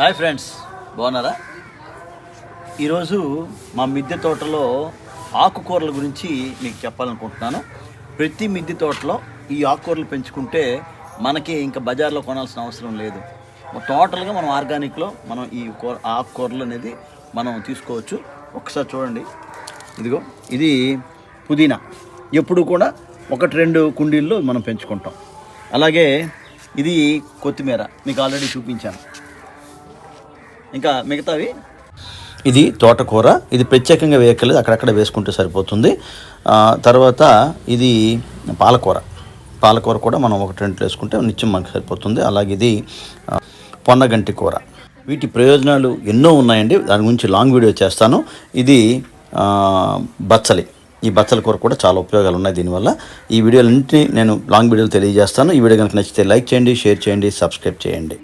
Hi friends బాగున్నారా? ఈరోజు మా మిద్దె తోటలో ఆకుకూరల గురించి మీకు చెప్పాలనుకుంటున్నాను. ప్రతి మిద్దె తోటలో ఈ ఆకుకూరలు పెంచుకుంటే మనకి ఇంకా బజార్లో కొనాల్సిన అవసరం లేదు. టోటల్గా మనం ఆర్గానిక్లో మనం ఈ కూర ఆకుకూరలు అనేది మనం తీసుకోవచ్చు. ఒకసారి చూడండి. ఇదిగో ఇది పుదీనా. ఎప్పుడు కూడా ఒకటి రెండు కుండీల్లో మనం పెంచుకుంటాం. అలాగే ఇది కొత్తిమీర. మీకు ఆల్రెడీ చూపించాను. ఇంకా మిగతావి? ఇది తోటకూర. ఇది ప్రత్యేకంగా వేయక్కర్లేదు. అక్కడక్కడ వేసుకుంటే సరిపోతుంది. తర్వాత ఇది పాలకూర. పాలకూర కూడా మనం ఒకటి రెండు వేసుకుంటే నిత్యం మనకు సరిపోతుంది. అలాగే ఇది పొన్నగంటి కూర. వీటి ప్రయోజనాలు ఎన్నో ఉన్నాయండి. దాని గురించి లాంగ్ వీడియో చేస్తాను. ఇది బచ్చలి. ఈ బచ్చల కూర కూడా చాలా ఉపయోగాలు ఉన్నాయి దీనివల్ల. ఈ వీడియోలన్నింటినీ నేను లాంగ్ వీడియోలు తెలియజేస్తాను. ఈ వీడియో కనుక నచ్చితే లైక్ చేయండి షేర్ చేయండి సబ్స్క్రైబ్ చేయండి.